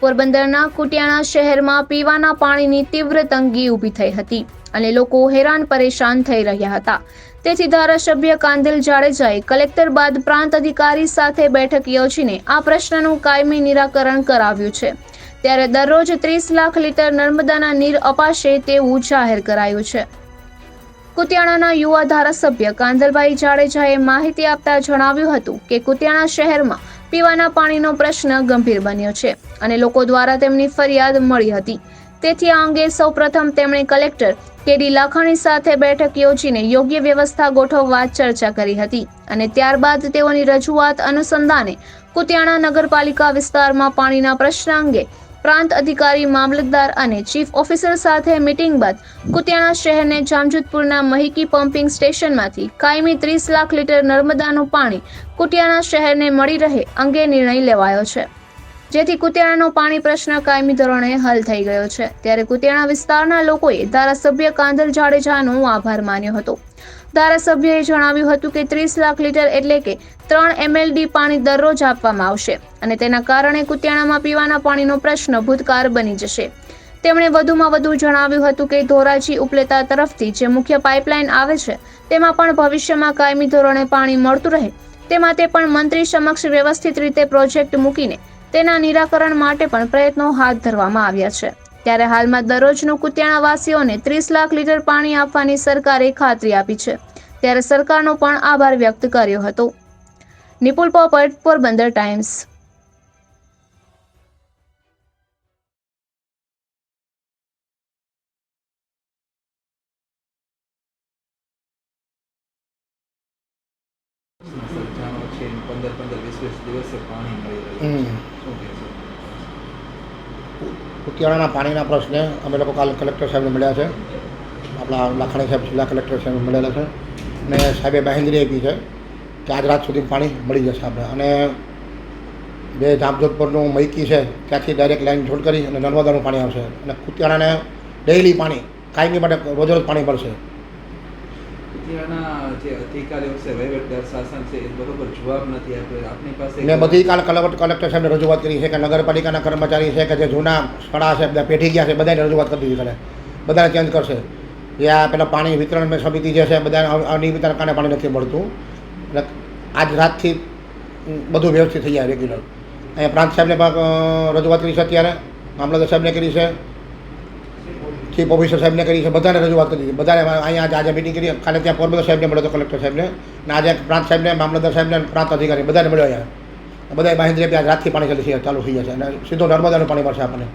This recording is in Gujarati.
પોરબંદરના કુટિયાણા શહેરમાં પીવાના પાણીની તીવ્ર તંગી ઊભી થઈ હતી અને લોકો હેરાન પરેશાન થઈ રહ્યા હતા. તેથી ધારાસભ્ય કાંદિલ જાડેજાએ કલેક્ટર બાદ પ્રાંત અધિકારી સાથે બેઠક યોજીને આ પ્રશ્નનું કાયમી નિરાકરણ કરાવ્યું છે. ત્યારે દરરોજ ત્રીસ લાખ લીટર નર્મદાના નીર અપાશે તેવું જાહેર કરાયું છે. કુતિયાણાના યુવા ધારાસભ્ય કાંદલભાઈ જાડેજાએ માહિતી આપતા જણાવ્યું હતું કે કુતિયાણા શહેરમાં પીવાના પાણીનો પ્રશ્ન ગંભીર બન્યો છે અને લોકો દ્વારા તેમની ફરિયાદ મળી હતી. તેથી આ અંગે સૌપ્રથમ તેમણે કલેક્ટર કેડી લાખાણી સાથે બેઠક યોજીને યોગ્ય વ્યવસ્થા ગોઠવવા ચર્ચા કરી હતી અને ત્યારબાદ તેઓની રજૂઆત અનુસંધાને કુતિયાણા નગરપાલિકા વિસ્તારમાં પાણીના પ્રશ્ન અંગે પ્રાંત અધિકારી, મામલતદાર અને ચીફ ઓફિસર સાથે મીટિંગ બાદ કુતિયાણા શહેરને જામજોધપુરના મહિકી પમ્પિંગ સ્ટેશનમાંથી કાયમી ત્રીસ લાખ લીટર નર્મદાનું પાણી કુતિયાણા શહેરને મળી રહે અંગે નિર્ણય લેવાયો છે. જેથી કુતિયાણાનો પાણી પ્રશ્ન કાયમી ધોરણે હલ થઈ ગયો છે. ત્યારે કુતિયાણા વિસ્તારના લોકોએ ધારાસભ્ય કાંધલ જાડેજાનો આભાર માન્યો હતો. ધારાસભ્યએ જણાવ્યું હતું કે ત્રીસ લાખ લીટર એટલે કે ત્રણ એમએલડી પાણી દરરોજ આપવામાં આવશે અને તેના કારણે કુતિયાણામાં પીવાના પાણીનો પ્રશ્ન ભૂતકાળ બની જશે. તેમણે વધુમાં વધુ જણાવ્યું હતું કે ધોરાજી ઉપલેતા તરફથી જે મુખ્ય પાઇપલાઇન આવે છે, તેમાં પણ ભવિષ્યમાં કાયમી ધોરણે પાણી મળતું રહે તે માટે પણ મંત્રી સમક્ષ વ્યવસ્થિત રીતે પ્રોજેક્ટ મૂકીને તેના નિરાકરણ માટે પણ પ્રયત્નો હાથ ધરવામાં આવ્યા છે. ત્યારે હાલમાં દરરોજનું કુતિયાણા વાસીઓને ત્રીસ લાખ લીટર પાણી આપવાની સરકારે ખાતરી આપી છે. ત્યારે સરકારનો પણ આભાર વ્યક્ત કર્યો હતો. નિપુલ પોપટ પોરબંદર ટાઈમ્સ. છે પંદર પંદર વીસ વીસ દિવસે પાણી મળી રહ્યું છે. શું કહેશો? કુતિયાણાના પાણીના પ્રશ્ને અમે લોકો કાલે કલેક્ટર સાહેબને મળ્યા છે. આપણા લાખાણી સાહેબ જિલ્લા કલેક્ટર સાહેબ મળેલા છે. અને સાહેબે બાહેંધરી આપી છે કે આજ રાત સુધી પાણી મળી જશે આપણે. અને જે જામજોધપુરનું મૈકી છે, ત્યાંથી ડાયરેક્ટ લાઈન જોડ કરી અને નર્મદાનું પાણી આવશે. અને કુતિયાણાને ડેઇલી પાણી, કાયમી માટે રોજ રોજ પાણી મળશે. ત્યાંના જે અધિકારીઓ છે વહીવટદાર શાસન છે એ બરોબર જવાબ નથી આપ્યો. આપણી પાસે મેં બધી કાલ કલેક્ટર સાહેબને રજૂઆત કરી છે કે નગરપાલિકાના કર્મચારી છે કે જે જૂના સ્થળા છે બધા પેઠી ગયા છે બધાને રજૂઆત કરી દીધી કરે બધાને ચેન્જ કરશે. જે આ પેલા પાણી વિતરણ સમિતિ જે છે બધાને અનિયમિતતાના કારણે પાણી નથી મળતું. એટલે આજ રાતથી બધું વ્યવસ્થિત થઈ જાય રેગ્યુલર અહીંયા પ્રાંત સાહેબને પણ રજૂઆત કરી છે અત્યારે. મામલતદાર સાહેબને કરી છે. ચીફ ઓફિસર સાહેબને કરી છે, બધાને રજૂઆત કરી છે. બધાને અહીંયા આજે મિટિંગ કરી. કાલે ત્યાં પોરબંદર સાહેબને મળ્યો હતો કલેક્ટર સાહેબને. અને આજે પ્રાંત સાહેબને, મામલતદાર સાહેબને પ્રાંત અધિકારી બધાને મળ્યો અહીંયા. બધા આપી રાતથી પાણી ચાલુ થઈ ચાલુ થઈ જશે અને સીધો નર્મદાનું પાણી મળશે આપણને.